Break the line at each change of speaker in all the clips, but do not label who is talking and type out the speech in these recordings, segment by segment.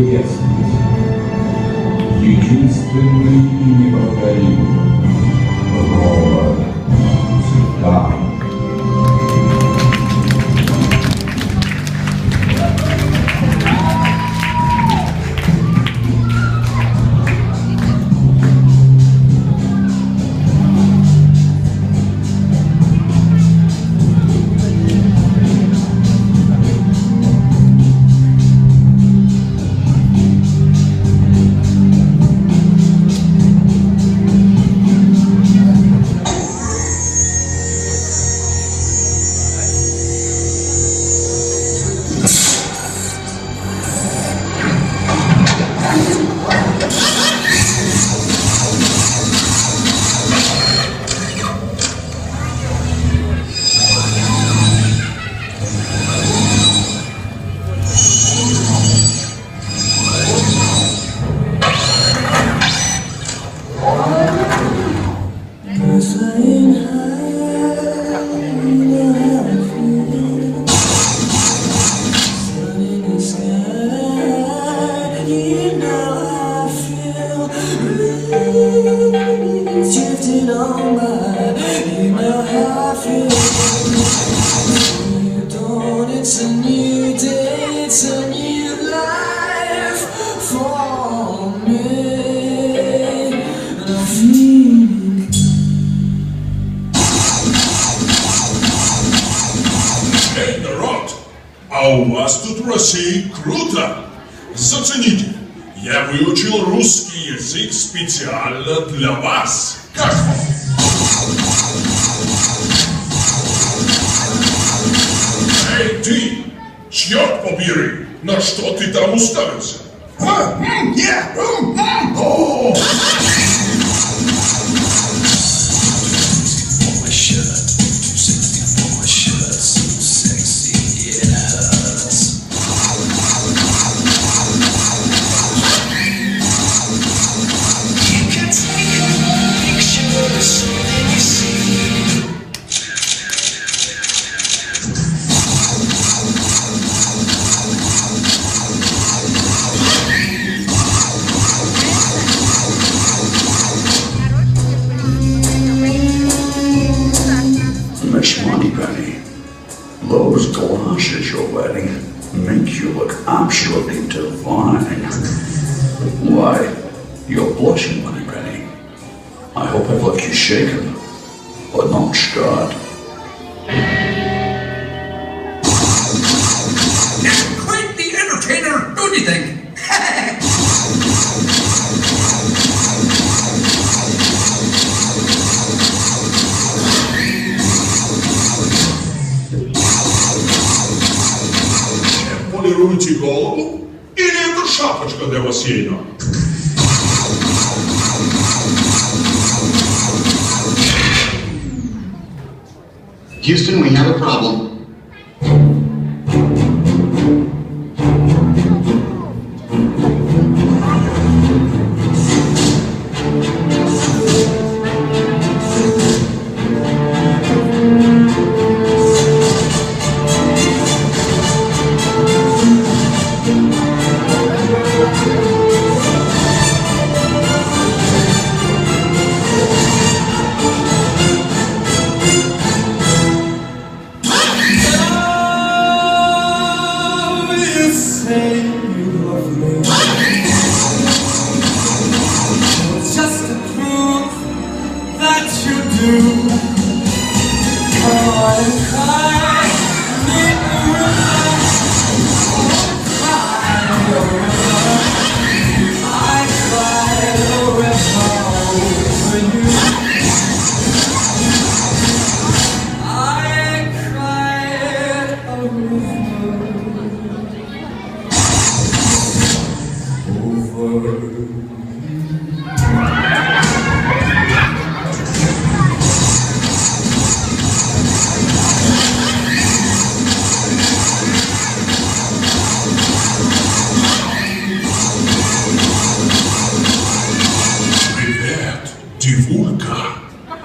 прелестность, единственный и неповторимый, ровно
flying
high. Народ! А у вас тут в России круто! Зацените! Я выучил русский язык специально для вас! Как вам? Эй, ты! Черт побери! На что ты там уставился? А? Я? О!
Miss Moneypenny, those glasses you're wearing make you look absolutely divine. Why, you're blushing, Money Penny. I hope I've left you shaken, but not scarred.
Полируйте голову? Или это шапочка для бассейна?
Houston, we have.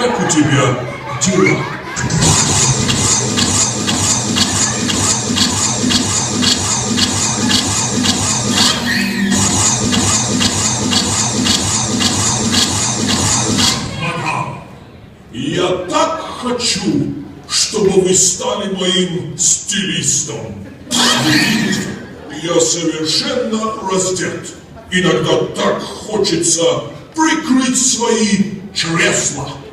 Как у тебя дела?
Я так хочу, чтобы вы стали моим стилистом. Я совершенно раздет. Иногда так хочется прикрыть свои чресла.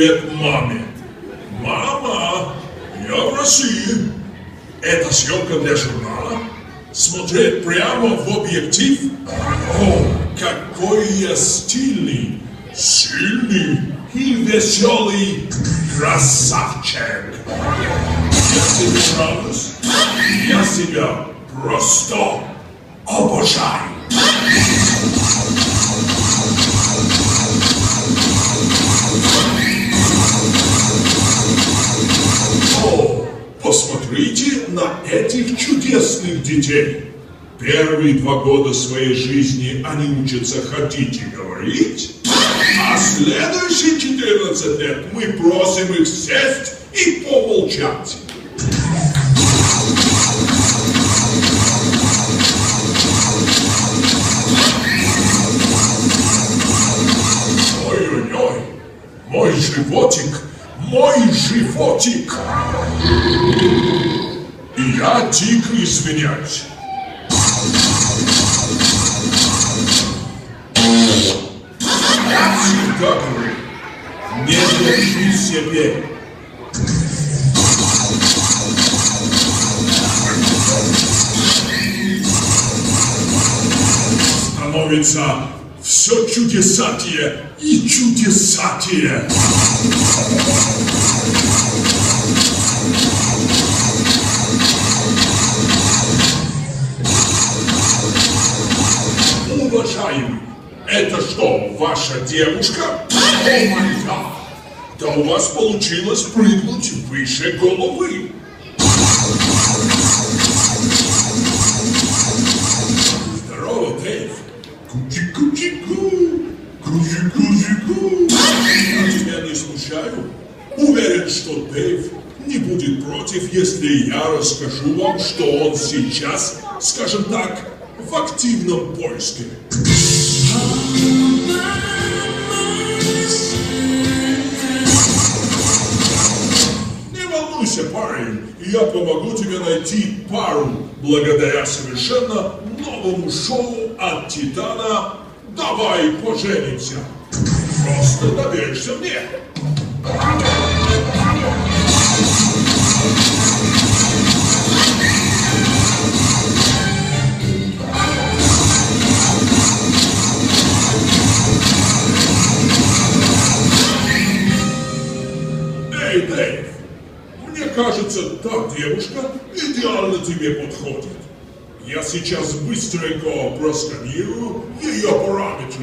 привет маме? Мама, я в России. Это съемка для журнала? Смотреть прямо в объектив? О, какой я стильный, сильный и веселый красавчик. Я тебе нравлюсь? Я себя просто обожаю. Этих чудесных детей. Первые два года своей жизни они учатся ходить и говорить, а следующие 14 лет мы просим их сесть и помолчать. Ой-ой-ой, мой животик, мой животик. И я дико извиняюсь. Я всегда говорю, не держи себе. Становится все чудесатее и чудесатее. Ваша девушка? Гад! Да у вас получилось прыгнуть выше головы. Здорово, Дэйв. Кучи-кучи-ку. Кучи-кучи-ку. Я тебя не смущаю? Уверен, что Дэйв не будет против, если я расскажу вам, что он сейчас, скажем так, в активном поиске. Не волнуйся, парень, я помогу тебе найти пару благодаря совершенно новому шоу от Титана «Давай поженимся». Просто доверься мне. Кажется, та девушка идеально тебе подходит. Я сейчас быстренько просканирую ее параметры.